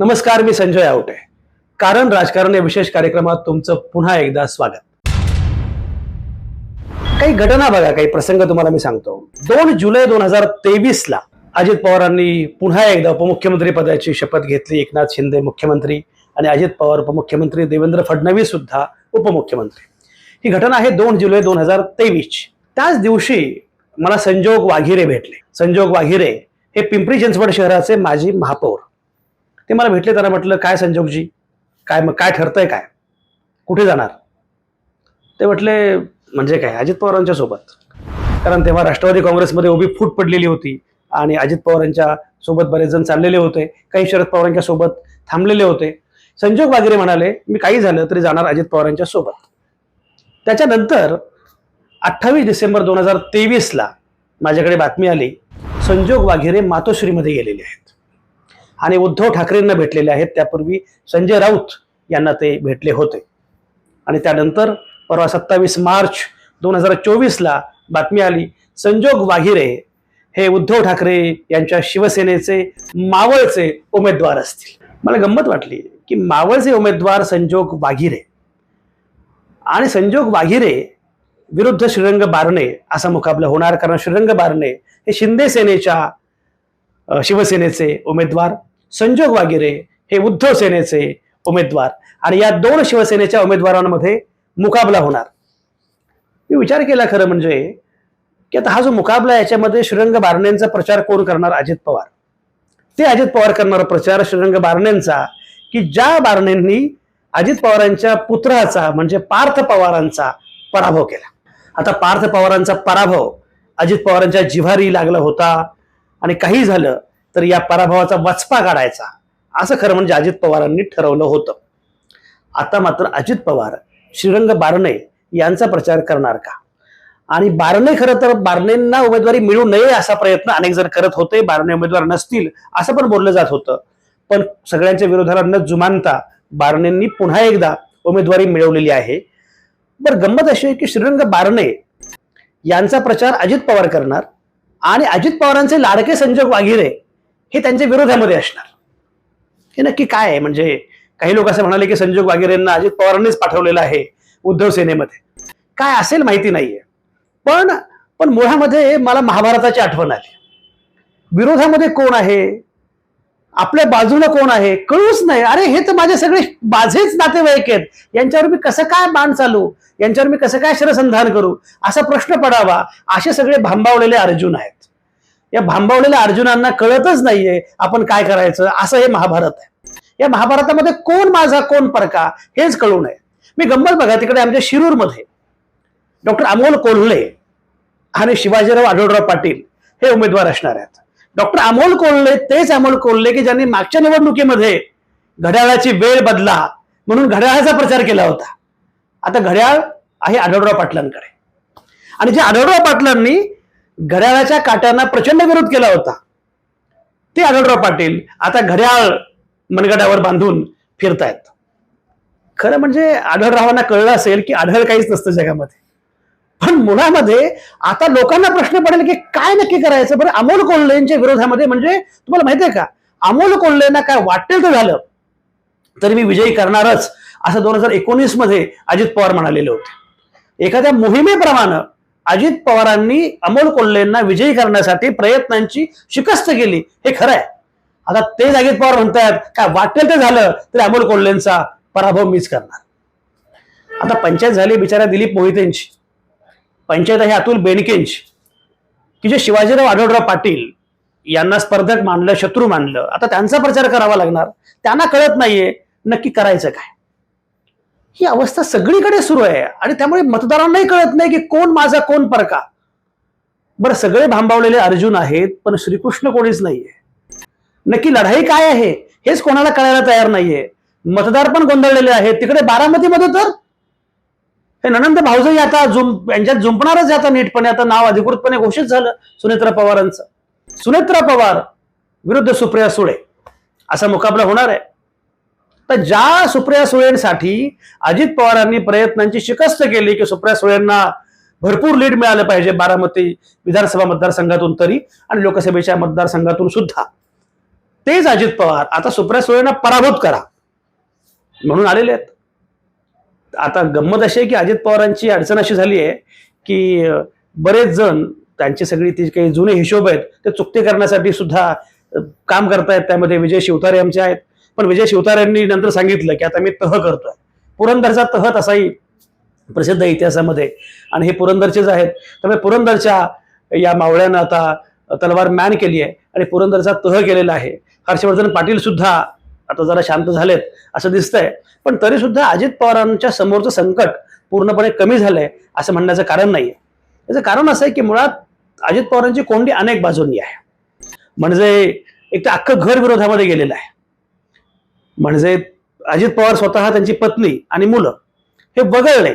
नमस्कार मी संजय आवटे. कारण राजकारण या विशेष कार्यक्रमात तुमचं पुन्हा एकदा स्वागत. काही घटना बघा काही प्रसंग तुम्हाला मी सांगतो. दोन जुलै दोन हजार तेवीस ला अजित पवारांनी पुन्हा एकदा उपमुख्यमंत्री पदाची शपथ घेतली. एकनाथ शिंदे मुख्यमंत्री आणि अजित पवार उपमुख्यमंत्री देवेंद्र फडणवीस सुद्धा उपमुख्यमंत्री. ही घटना आहे दोन जुलै दोन हजार तेवीस त्याच दिवशी मला संजोग वाघिरे भेटले. संजोग वाघिरे हे पिंपरी चिंचवड शहराचे माजी महापौर. ते मला भेटले त्यांना म्हटलं काय संजोगजी? काय मग काय ठरतंय काय? कुठे जाणार? ते म्हटले म्हणजे काय अजित पवारांच्या सोबत. कारण तेव्हा राष्ट्रवादी काँग्रेसमध्ये उभी फूट पडलेली होती आणि अजित पवारांच्या सोबत बरेच जण चाललेले होते. काही शरद पवारांच्या सोबत थांबलेले होते. संजोग वागेरे म्हणाले मी काही झालं तरी जाणार अजित पवारांच्या सोबत. त्याच्यानंतर अठ्ठावीस डिसेंबर दोन हजार तेवीसला माझ्याकडे बातमी आली संजोग वाघेरे मातोश्रीमध्ये गेलेले आहेत. आणि उद्धव ठाकरेंना भेटलेले आहेत. त्यापूर्वी संजय राऊत यांना ते भेटले होते. आणि त्यानंतर परवा सत्तावीस मार्च दोन हजार चोवीसला बातमी आली संजोग वाघिरे हे उद्धव ठाकरे यांच्या शिवसेनेचे मावळचे उमेदवार असतील. मला गंमत वाटली की मावळचे उमेदवार संजोग वाघिरे आणि संजोग वाघिरे विरुद्ध श्रीरंग बारणे असा मुकाबला होणार. कारण श्रीरंग बारणे हे शिंदे सेनेच्या शिवसेनेचे उमेदवार. संजोग वागिरे हे उद्धव सेनेचे उमेदवार. आणि या दोन शिवसेनेच्या उमेदवारांमध्ये मुकाबला होणार. मी विचार केला खरं म्हणजे की आता हा जो मुकाबला आहे, याच्यामध्ये श्रीरंग बारणेंचा प्रचार कोण करणार? अजित पवार. ते अजित पवार करणारा प्रचार श्रीरंग बारणेंचा की ज्या बारणेंनी अजित पवारांच्या पुत्राचा म्हणजे पार्थ पवारांचा पराभव केला. आता पार्थ पवारांचा पराभव अजित पवारांच्या जिव्हारी लागला होता. आणि काही झालं तर या पराभवाचा वचपा काढायचा. असं खरं म्हणजे अजित पवारांनी ठरवलं होतं. आता मात्र अजित पवार श्रीरंग बारणे यांचा प्रचार करणार का? आणि बारणे खरं तर बारणेंना उमेदवारी मिळू नये असा प्रयत्न अनेक जण करत होते. बारणे उमेदवार नसतील असं पण बोललं जात होतं. पण सगळ्यांच्या विरोधाला न जुमानता बारणेंनी पुन्हा एकदा उमेदवारी मिळवलेली आहे. बरं गंमत अशी आहे की श्रीरंग बारणे यांचा प्रचार अजित पवार करणार आणि अजित पवारांचे लाडके संजय वाघिरे हे त्यांच्या विरोधामध्ये असणार. हे नक्की काय आहे? म्हणजे काही लोक असं म्हणाले की संजोग वाघेरेंना अजित पवारांनीच पाठवलेलं आहे उद्धव सेनेमध्ये. काय असेल माहिती नाहीये. पण पण मुळामध्ये मला महाभारताची आठवण आली. विरोधामध्ये कोण आहे? आपल्या बाजूला कोण आहे? कळूच नाही. अरे हे तर माझे सगळे माझेच नातेवाईक आहेत. यांच्यावर मी कसं काय बाण चालू? यांच्यावर मी कसं काय शरसंधान करू? असा प्रश्न पडावा. असे सगळे भांबावलेले अर्जुन आहेत. या भांबावलेल्या अर्जुनांना कळतच नाहीये आपण काय करायचं असं हे महाभारत आहे. या महाभारतामध्ये कोण माझा कोण परका हेच कळू नये. मी गंमत बघा तिकडे आमच्या शिरूरमध्ये डॉक्टर अमोल कोल्हे आणि शिवाजीराव आढळराव पाटील हे उमेदवार असणार आहेत. डॉक्टर अमोल कोल्हे तेच अमोल कोल्हे की ज्यांनी मागच्या निवडणुकीमध्ये घड्याळाची वेळ बदला म्हणून घड्याळाचा प्रचार केला होता. आता घड्याळ आहे आढळराव पाटलांकडे. आणि जे आढळराव पाटलांनी घड्याळाच्या काट्यांना प्रचंड विरोध केला होता. ते आढळराव पाटील आता घड्याळ मनगडावर बांधून फिरतायत. खरं म्हणजे आढळरावांना कळलं असेल की आढळ काहीच नसतं जगामध्ये. पण मुळामध्ये आता लोकांना प्रश्न पडेल की काय नक्की करायचं? बरं अमोल कोल्हेंच्या विरोधामध्ये म्हणजे तुम्हाला माहिती आहे का? अमोल कोल्हेंना काय वाटेल तर झालं. तरी मी विजयी करणारच असं दोन हजार एकोणीसमध्ये अजित पवार म्हणालेले होते. एखाद्या मोहिमेप्रमाणे अजित पवारांनी अमोल कोल्हेंना विजयी करण्यासाठी प्रयत्नांची शिकस्त केली. हे खरं आहे आता तेच अजित पवार म्हणतात काय वाटेल ते झालं तरी अमोल कोल्हेंचा पराभव मीच करणार. आता पंचायत झाली बिचारा दिलीप मोहितेंची. पंचायत आहे अतुल बेनकेंची. की जे शिवाजीराव आढळराव पाटील यांना स्पर्धक मानलं शत्रू मानलं. आता त्यांचा प्रचार करावा लागणार. त्यांना कळत नाहीये नक्की करायचं काय. ही अवस्था सगळीकडे सुरू आहे. आणि त्यामुळे मतदारांनाही कळत नाही की कोण माझा कोण परका. बरं सगळे भांबावलेले अर्जुन आहेत पण श्रीकृष्ण कोणीच नाहीये. नक्की लढाई काय आहे हेच कोणाला कळायला तयार नाहीये. मतदार पण गोंधळलेले आहेत. तिकडे बारामतीमध्ये तर हे ननंद भाऊजही आता जुम यांच्यात जुंपणारच आता नीटपणे. आता नाव अधिकृतपणे घोषित झालं सुनेत्रा पवारांचं. सुनेत्रा पवार विरुद्ध सुप्रिया सुळे. असा मुकाबला होणार आहे. तर ज्या सुप्रिया सुळेंसाठी अजित पवारांनी प्रयत्नांची शिकस्त केली की सुप्रिया सुळेंना भरपूर लीड मिळालं पाहिजे बारामती विधानसभा मतदारसंघातून तरी आणि लोकसभेच्या मतदारसंघातून सुद्धा. तेच अजित पवार. आता सुप्रिया सुळेंना पराभूत करा. म्हणून आलेले आहेत. आता गंमत अशी आहे की अजित पवारांची अडचण अशी झाली आहे की बरेच जण त्यांची सगळी ती काही जुने हिशोब आहेत ते चुकते करण्यासाठी सुद्धा काम करतायत. त्यामध्ये विजय शिवतारे आमचे आहेत. पण विजय शिवतारेंनी नंतर सांगितलं की आता मी तह करतोय. पुरंदरचा तह तसाही प्रसिद्ध इतिहासामध्ये. आणि हे पुरंदरचेच आहेत त्यामुळे पुरंदरच्या या मावळ्यानं आता तलवार मॅन केली आहे आणि पुरंदरचा तह केलेला आहे. हर्षवर्धन पाटील सुद्धा आता जरा शांत झालेत असं दिसतंय. पण तरी सुद्धा अजित पवारांच्या समोरचं संकट पूर्णपणे कमी झालंय असं म्हणण्याचं कारण नाहीये. याचं कारण असं आहे की मुळात अजित पवारांची कोंडी अनेक बाजूंनी आहे. म्हणजे एक तर अख्खं घर विरोधामध्ये गेलेलं आहे. म्हणजे अजित पवार स्वतः त्यांची पत्नी आणि मुलं हे वगळले.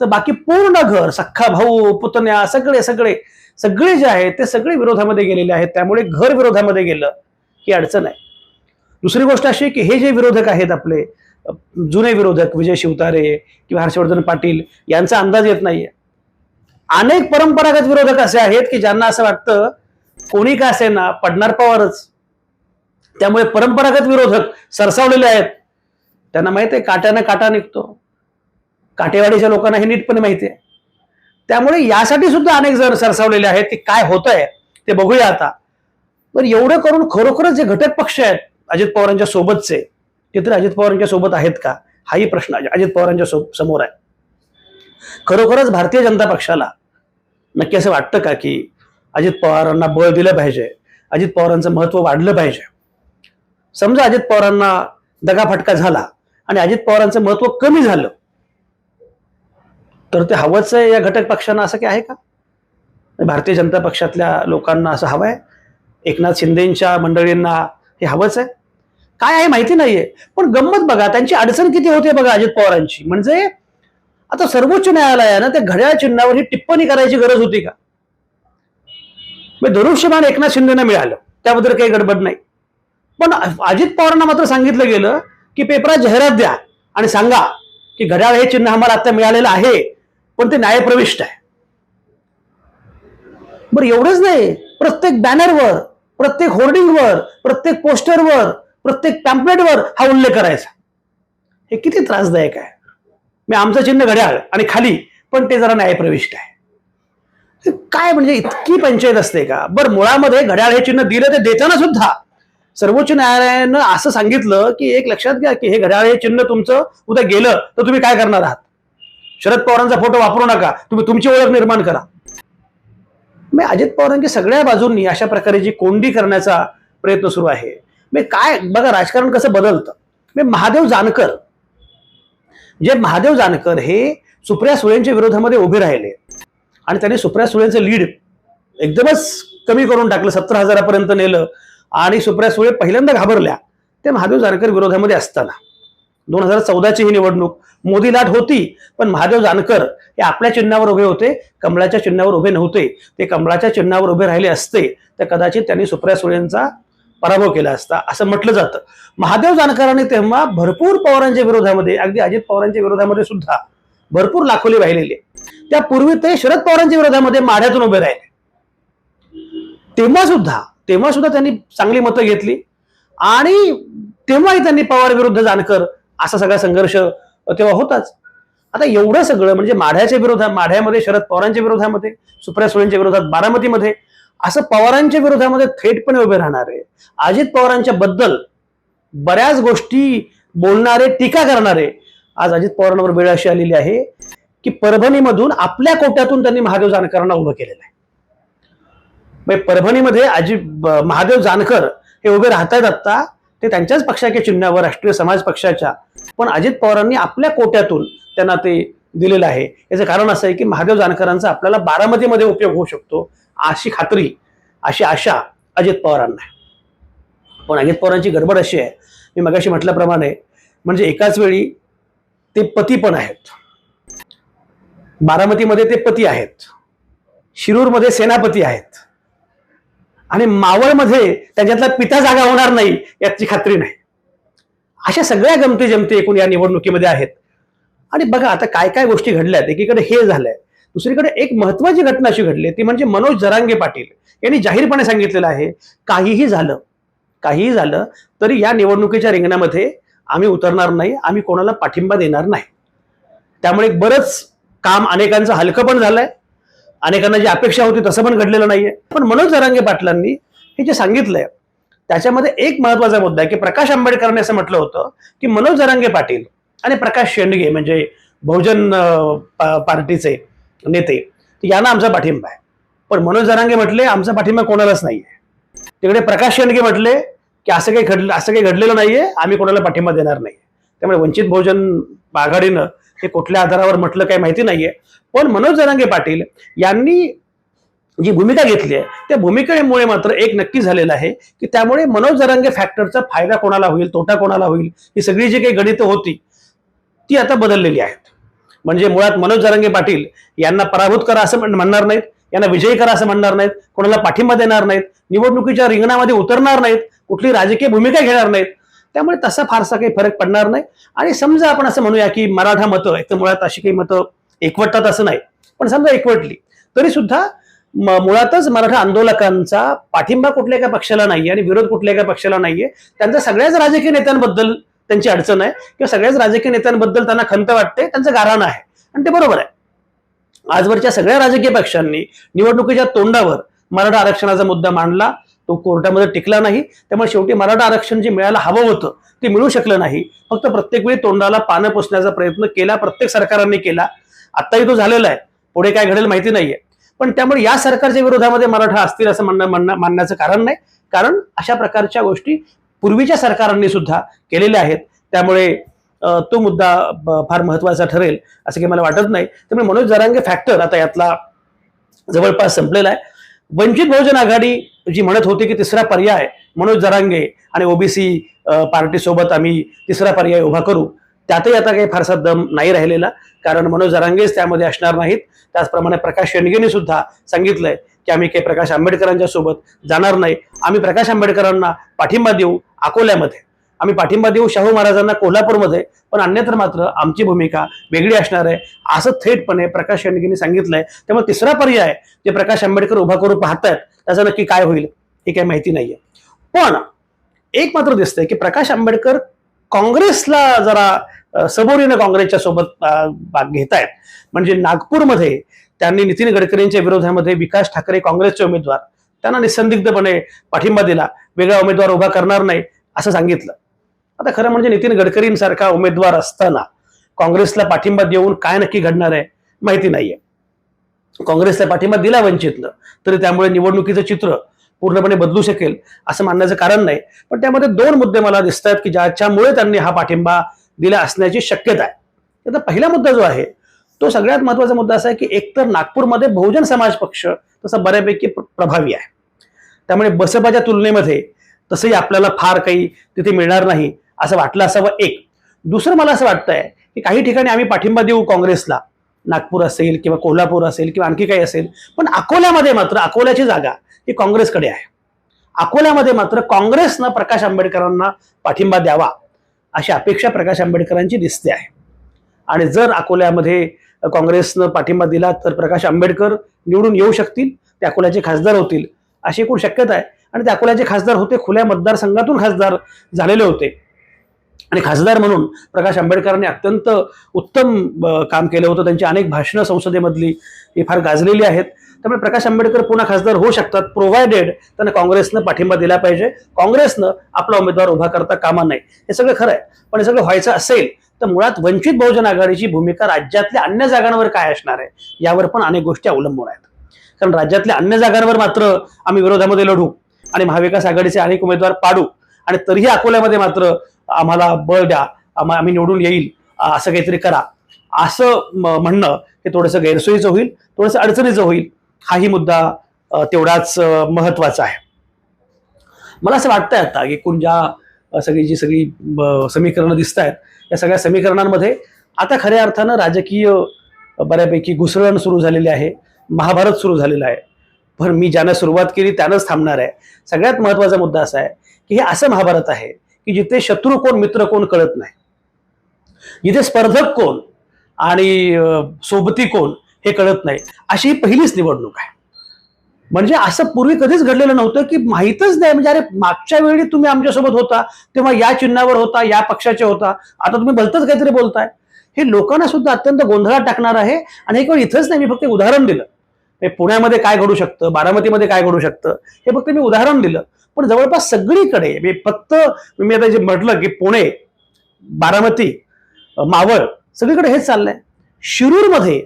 तर बाकी पूर्ण घर सख्खा भाऊ पुतण्या सगळे सगळे सगळे जे आहेत ते सगळे विरोधामध्ये गेलेले आहेत. त्यामुळे घर विरोधामध्ये गेलं ही अडचण आहे. दुसरी गोष्ट अशी की हे जे विरोधक आहेत आपले जुने विरोधक विजय शिवतारे किंवा हर्षवर्धन पाटील यांचा अंदाज येत नाहीये. अनेक परंपरागत विरोधक असे आहेत की ज्यांना असं वाटतं कोणी का असे ना पडणार पवारच. त्यामुळे परंपरागत विरोधक सरसावलेले आहेत. त्यांना माहिती आहे काट्यानं काटा निघतो. काटेवाडीच्या लोकांना हे नीटपणे माहिती आहे. त्यामुळे यासाठी सुद्धा अनेक जण सरसावलेले आहेत की काय होत आहे ते बघूया आता. पण एवढं करून खरोखरच जे घटक पक्ष आहेत अजित पवारांच्या सोबतचे ते तर अजित पवारांच्या सोबत आहेत का? हाही प्रश्न अजित पवारांच्या समोर आहे. खरोखरच भारतीय जनता पक्षाला नक्की असं वाटतं का की अजित पवारांना बळ दिलं पाहिजे? अजित पवारांचं महत्त्व वाढलं पाहिजे? समजा अजित पवारांना दगाफटका झाला आणि अजित पवारांचं महत्त्व कमी झालं तर ते हवंच आहे या घटक पक्षांना असं काही आहे का? भारतीय जनता पक्षातल्या लोकांना असं हवं आहे? एकनाथ शिंदेच्या मंडळींना हे हवंच आहे? काय आहे माहिती नाहीये. पण गंमत बघा त्यांची अडचण किती होते बघा अजित पवारांची. म्हणजे आता सर्वोच्च न्यायालयानं त्या घड्याळ चिन्हावर ही टिप्पणी करायची गरज होती का? म्हणजे धनुष्यमान एकनाथ शिंदेना मिळालं. त्याबद्दल काही गडबड नाही. पण अजित पवारांना मात्र सांगितलं गेलं की पेपरात जाहिरात द्या आणि सांगा की घड्याळ हे चिन्ह आम्हाला आता मिळालेलं आहे पण ते न्यायप्रविष्ट आहे. बरं एवढंच नाही. प्रत्येक बॅनरवर प्रत्येक होर्डिंगवर प्रत्येक पोस्टरवर प्रत्येक पॅम्पलेटवर हा उल्लेख करायचा. हे किती त्रासदायक आहे. मी आमचं चिन्ह घड्याळ आणि खाली पण ते जरा न्यायप्रविष्ट आहे. काय म्हणजे इतकी पंचायत असते का? बरं मुळामध्ये घड्याळ हे चिन्ह दिलं ते देताना सुद्धा सर्वोच्च न्यायालयानं असं सांगितलं की एक लक्षात घ्या की हे घड्याळ हे चिन्ह तुमचं उद्या गेलं तर तुम्ही काय करणार आहात? शरद पवारांचा फोटो वापरू नका. तुम्ही तुमची ओळख निर्माण करा. मी अजित पवारांची सगळ्या बाजूंनी अशा प्रकारे जी कोंडी करण्याचा प्रयत्न सुरू आहे. मी काय बघा राजकारण कसं बदलतं. मी महादेव जानकर जे महादेव जानकर हे सुप्रिया सुळेंच्या विरोधामध्ये उभे राहिले. आणि त्यांनी सुप्रिया सुळेंचं लीड एकदमच कमी करून टाकलं सत्तर हजारापर्यंत नेलं. आणि सुप्रिया सुळे पहिल्यांदा घाबरल्या. ते महादेव जानकर विरोधामध्ये असताना. दोन हजार चौदाची ही निवडणूक. मोदी लाट होती पण महादेव जानकर हे आपल्या चिन्हावर उभे होते कमळाच्या चिन्हावर उभे नव्हते. ते कमळाच्या चिन्हावर उभे राहिले असते तर कदाचित त्यांनी सुप्रिया सुळेंचा पराभव केला असता असं म्हटलं जातं. महादेव जानकरांनी तेव्हा भरपूर पवारांच्या विरोधामध्ये अगदी अजित पवारांच्या विरोधामध्ये सुद्धा भरपूर लाखोली वाहिलेली. त्यापूर्वी ते शरद पवारांच्या विरोधामध्ये माढ्यातून उभे राहिले. तेव्हा सुद्धा तेव्हा सुद्धा त्यांनी चांगली मतं घेतली. आणि तेव्हाही त्यांनी पवार विरुद्ध जानकर असा सगळा संघर्ष तेव्हा होताच. आता एवढं सगळं म्हणजे माढ्याच्या विरोधात माढ्यामध्ये शरद पवारांच्या विरोधामध्ये सुप्रिया सुळेंच्या विरोधात बारामतीमध्ये असं पवारांच्या विरोधामध्ये थेटपणे उभे राहणारे अजित पवारांच्या बद्दल बऱ्याच गोष्टी बोलणारे टीका करणारे आज अजित पवारांवर वेळ अशी आलेली आहे की परभणीमधून आपल्या कोट्यातून त्यांनी महादेव जानकरांना उभं केलेलं आहे. परभणीमध्ये अजि महादेव जानकर हे उभे राहतायत आत्ता. ते त्यांच्याच पक्षाच्या चिन्हावर राष्ट्रीय समाज पक्षाच्या. पण अजित पवारांनी आपल्या कोट्यातून त्यांना ते दिलेलं आहे. याचं कारण असं आहे की महादेव जानकरांचा आपल्याला बारामतीमध्ये उपयोग होऊ शकतो अशी खात्री अशी आशा अजित पवारांना आहे. पण अजित पवारांची गडबड अशी आहे मी मगाशी म्हटल्याप्रमाणे म्हणजे एकाच वेळी ते पती पण आहेत. बारामतीमध्ये ते पती आहेत. शिरूरमध्ये सेनापती आहेत. आणि मावळमध्ये त्याच्यातला पिता जागा होणार नाही याची खात्री नाही. अशा सगळ्या गमती जमती एकूण या निवडणुकीमध्ये आहेत. आणि बघा आता काय काय गोष्टी घडल्यात एकीकडे हे झालंय दुसरीकडे एक महत्वाची घटना अशी घडली ती म्हणजे मनोज जरांगे पाटील यांनी जाहीरपणे सांगितलेलं आहे काहीही झालं काहीही झालं तरी या निवडणुकीच्या रिंगणामध्ये आम्ही उतरणार नाही आम्ही कोणाला पाठिंबा देणार नाही. त्यामुळे बरंच काम अनेकांचं हलकं पण झालंय अनेकांना जी अपेक्षा होती तसं पण घडलेलं नाहीये. पण मनोज जरांगे पाटलांनी हे जे सांगितलंय त्याच्यामध्ये एक महत्त्वाचा मुद्दा आहे की प्रकाश आंबेडकरांनी असं म्हटलं होतं की मनोज जरांगे पाटील आणि प्रकाश शेंडगे म्हणजे बहुजन पार्टीचे नेते यांना आमचा पाठिंबा आहे. पण मनोज जरांगे म्हटले आमचा पाठिंबा कोणालाच नाहीये. तिकडे प्रकाश शेंडगे म्हटले की असं काही घडलं असं काही घडलेलं नाहीये आम्ही कोणाला पाठिंबा देणार नाही. त्यामुळे वंचित बहुजन आघाडीनं हे कुठल्या आधारावर म्हटलं काही माहिती नाहीये. पण मनोज जरांगे पाटील यांनी जी भूमिका घेतली आहे त्या भूमिकेमुळे मात्र एक नक्की झालेलं आहे की त्यामुळे मनोज जरांगे फॅक्टरचा फायदा कोणाला होईल तोटा कोणाला होईल ही सगळी जी काही गणितं होती ती आता बदललेली आहेत. म्हणजे मुळात मनोज जरांगे पाटील यांना पराभूत करा असं म्हणणार नाहीत यांना विजयी करा असं म्हणणार नाहीत कोणाला पाठिंबा देणार नाहीत निवडणुकीच्या रिंगणामध्ये उतरणार नाहीत कुठली राजकीय भूमिका घेणार नाहीत त्यामुळे तसा फारसा काही फरक पडणार नाही. आणि समजा आपण असं म्हणूया की मराठा मतं एक तर मुळात अशी काही मतं एकवटतात असं नाही. पण समजा एकवटली तरी सुद्धा मुळातच मराठा आंदोलकांचा पाठिंबा कुठल्या एका पक्षाला नाहीये आणि विरोध कुठल्या एका पक्षाला नाहीये. त्यांचा सगळ्याच राजकीय नेत्यांबद्दल त्यांची अडचण आहे किंवा सगळ्याच राजकीय नेत्यांबद्दल त्यांना खंत वाटते त्यांचं गाराण आहे. आणि ते बरोबर आहे. आजवरच्या सगळ्या राजकीय पक्षांनी निवडणुकीच्या तोंडावर मराठा आरक्षणाचा मुद्दा मांडला. तो कोर्टामध्ये टिकला नाही. त्यामुळे शेवटी मराठा आरक्षण जे मिळायला हवं होतं ते मिळू शकलं नाही. फक्त प्रत्येक वेळी तोंडाला पानं पुसण्याचा प्रयत्न केला प्रत्येक सरकारांनी केला. आत्ताही तो झालेला आहे. पुढे काय घडेल माहिती नाहीये. पण त्यामुळे या सरकारच्या विरोधामध्ये मराठा असतील असं म्हणणं म्हणणं मानण्याचं कारण नाही. कारण अशा प्रकारच्या गोष्टी पूर्वीच्या सरकारांनी सुद्धा केलेल्या आहेत. त्यामुळे तो मुद्दा फार महत्त्वाचा ठरेल असं काही मला वाटत नाही. त्यामुळे मनोज जरांगे फॅक्टर आता यातला जवळपास संपलेला आहे. वंचित बहुजन आघाडी जी म्हणत होती की तिसरा पर्याय मनोज जरांगे आणि ओबीसी पार्टीसोबत आम्ही तिसरा पर्याय उभा करू. त्यातही आता काही फारसा दम नाही राहिलेला कारण मनोज जरांगेच त्यामध्ये असणार नाहीत. त्याचप्रमाणे प्रकाश शेंडगेने सुद्धा सांगितलंय की आम्ही काही प्रकाश आंबेडकरांच्या सोबत जाणार नाही. आम्ही प्रकाश आंबेडकरांना पाठिंबा देऊ अकोल्यामध्ये. आम्ही पाठिंबा देऊ शाहू महाराजांना कोल्हापूरमध्ये पण अन्यत्र मात्र आमची भूमिका वेगळी असणार आहे असं थेटपणे प्रकाश शेंडगेंनी सांगितलंय. त्यामुळे तिसरा पर्याय जे प्रकाश आंबेडकर उभा करून पाहतायत त्याचं नक्की काय होईल हे काही माहिती नाहीये. पण एक मात्र दिसतंय की प्रकाश आंबेडकर काँग्रेसला जरा अ, सबोरीनं काँग्रेसच्या सोबत भाग घेत आहेत म्हणजे नागपूरमध्ये त्यांनी नितीन गडकरींच्या विरोधामध्ये विकास ठाकरे काँग्रेसचे उमेदवार त्यांना निसंदिग्धपणे पाठिंबा दिला वेगळा उमेदवार उभा करणार नाही असं सांगितलं. आता खरं म्हणजे नितीन गडकरींसारखा उमेदवार असताना काँग्रेसला पाठिंबा देऊन काय नक्की घडणार आहे माहिती नाहीये. काँग्रेसला पाठिंबा दिला वंचितनं तरी त्यामुळे निवडणुकीचं चित्र पूर्णपणे बदलू शकेल असं मानण्याचं कारण नाही. पण त्यामध्ये दोन मुद्दे मला दिसत आहेत की ज्याच्यामुळे त्यांनी हा पाठिंबा दिला असण्याची शक्यता आहे. आता पहिला मुद्दा जो आहे तो सगळ्यात महत्त्वाचा मुद्दा असा आहे की एकतर नागपूरमध्ये बहुजन समाज पक्ष तसा बऱ्यापैकी प्रभावी आहे. त्यामुळे बसपाच्या तुलनेमध्ये तसंही आपल्याला फार काही तिथे मिळणार नाही. असं वाटलं असावं एक. दुसरं मला असं वाटतंय की काही ठिकाणी आम्ही पाठिंबा देऊ काँग्रेसला. नागपूर असेल किंवा कोल्हापूर असेल किंवा आणखी काही असेल पण अकोल्यामध्ये मात्र अकोल्याची जागा ही काँग्रेसकडे आहे. अकोल्यामध्ये मात्र काँग्रेसनं प्रकाश आंबेडकरांना पाठिंबा द्यावा अशी अपेक्षा प्रकाश आंबेडकरांची दिसते आहे. आणि जर अकोल्यामध्ये काँग्रेसनं पाठिंबा दिला तर प्रकाश आंबेडकर निवडून येऊ शकतील ते अकोल्याचे खासदार होतील अशी एकूण शक्यता आहे. आणि ते अकोल्याचे खासदार होते खुल्या मतदारसंघातून खासदार झालेले होते. आणि खासदार म्हणून प्रकाश आंबेडकरांनी अत्यंत उत्तम काम केलं होतं. त्यांची अनेक भाषणं संसदेमधली ही फार गाजलेली आहेत. त्यामुळे प्रकाश आंबेडकर पुन्हा खासदार होऊ शकतात. प्रोव्हायडेड त्यांना काँग्रेसनं पाठिंबा दिला पाहिजे. काँग्रेसनं आपला उमेदवार उभा करता कामा नाही हे सगळं खरं आहे. पण हे सगळं व्हायचं असेल तर मुळात वंचित बहुजन आघाडीची भूमिका राज्यातल्या अन्य जागांवर काय असणार आहे यावर पण अनेक गोष्टी अवलंबून आहेत. कारण राज्यातल्या अन्य जागांवर मात्र आम्ही विरोधामध्ये लढू आणि महाविकास आघाडीचे अनेक उमेदवार पाडू आणि तरीही अकोल्यामध्ये मात्र आम्हाला बळ द्या आम्हा- आम्ही निवडून येईल असं काहीतरी करा. असं म- म्हणणं हे थोडंसं गैरसोयीचं होईल थोडंसं अडचणीचं होईल. हाही मुद्दा तेवढाच महत्त्वाचा आहे. मला असं वाटतंय आता एकूण ज्या सगळी जी सगळी ब- समीकरणं दिसत आहेत या सगळ्या समीकरणांमध्ये आता खऱ्या अर्थानं राजकीय बऱ्यापैकी घुसळण सुरू झालेली आहे महाभारत सुरू झालेलं आहे. पण मी ज्यानं सुरुवात केली त्यानंच थांबणार आहे. सगळ्यात महत्त्वाचा मुद्दा असा आहे की हे असं महाभारत आहे की जिथे शत्रू कोण मित्र कोण कळत नाही. जिथे स्पर्धक कोण आणि सोबती कोण हे कळत नाही. अशी ही पहिलीच निवडणूक आहे. म्हणजे असं पूर्वी कधीच घडलेलं नव्हतं की माहीतच नाही. म्हणजे अरे मागच्या वेळी तुम्ही आमच्यासोबत होता तेव्हा या चिन्हावर होता या पक्षाचे होता. आता तुम्ही भलतंच काहीतरी बोलताय. हे लोकांना सुद्धा अत्यंत गोंधळात टाकणार आहे आणि हे वेळ इथंच नाही मी फक्त उदाहरण दिलं. हे पुण्यामध्ये काय घडू शकतं बारामतीमध्ये काय घडू शकतं हे फक्त मी उदाहरण दिलं. पण जवळपास सगळीकडे मी फक्त मी आता जे म्हटलं की पुणे बारामती मावळ सगळीकडे हेच चाललंय. शिरूरमध्ये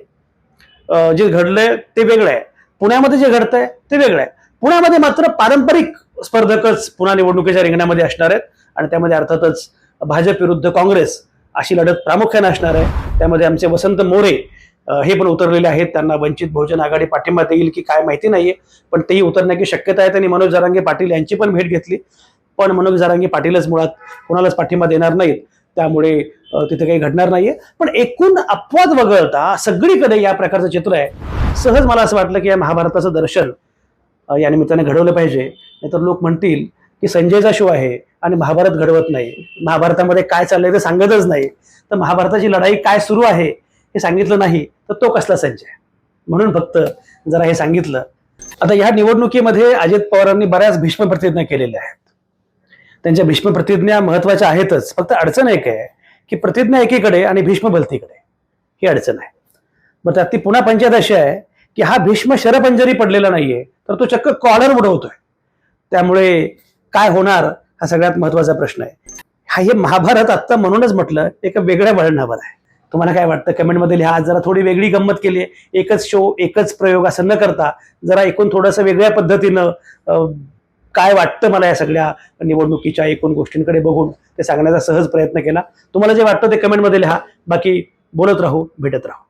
जे घडलंय ते वेगळं आहे पुण्यामध्ये जे घडतंय ते वेगळं आहे पुण्यामध्ये मात्र पारंपरिक स्पर्धकच पुन्हा निवडणुकीच्या रिंगणामध्ये असणार आहेत. आणि त्यामध्ये अर्थातच भाजप विरुद्ध काँग्रेस अशी लढत प्रामुख्याने असणार आहे. त्यामध्ये आमचे वसंत मोरे हे पण उतरलेले आहेत. त्यांना वंचित बहुजन आघाडी पाठिंबा देईल की काय माहिती नाहीये. पण तेही उतरण्याची शक्यता आहे. त्यांनी मनोज जरांगे पाटील यांची पण भेट घेतली. पण मनोज जरांगे पाटीलच मुळात कोणालाच पाठिंबा देणार नाहीत. त्यामुळे तिथे काही घडणार नाहीये. पण एकूण अपवाद वगळता सगळीकडे या प्रकारचं चित्र आहे. सहज मला असं वाटलं की या महाभारताचं दर्शन या निमित्ताने घडवलं पाहिजे. नाहीतर लोक म्हणतील की संजयचा शो आहे आणि महाभारत घडवत नाही. महाभारतामध्ये काय चाललंय ते सांगतच नाही. तर महाभारताची लढाई काय सुरू आहे? हे सांगितलं नाही तर तो कसला संचय म्हणून फक्त जरा हे सांगितलं. आता ह्या निवडणुकीमध्ये अजित पवारांनी बऱ्याच भीष्म प्रतिज्ञा केलेल्या आहेत. त्यांच्या भीष्म प्रतिज्ञा महत्त्वाच्या आहेतच फक्त अडचण एक आहे की प्रतिज्ञा एकीकडे आणि भीष्म भलतीकडे. ही अडचण आहे. मग त्यात ती पुन्हा पंचायत अशी आहे की हा भीष्म शरपंजरी पडलेला नाहीये तर तो चक्क कॉलर उडवतोय. त्यामुळे काय होणार हा सगळ्यात महत्त्वाचा प्रश्न आहे. हा हे महाभारत आत्ता म्हणूनच म्हटलं एका वेगळ्या वळणावर आहे. तुम्हाला काय वाटतं? कमेंटमध्ये लिहा. जरा थोडी वेगळी गंमत केली आहे. एकच शो एकच प्रयोग असं न करता जरा एकूण थोडंसं वेगळ्या पद्धतीनं काय वाटतं मला या सगळ्या निवडणुकीच्या एकूण गोष्टींकडे बघून? ते सांगण्याचा सहज प्रयत्न केला. तुम्हाला जे वाटतं ते कमेंटमध्ये लिहा. बाकी बोलत राहू भेटत राहू.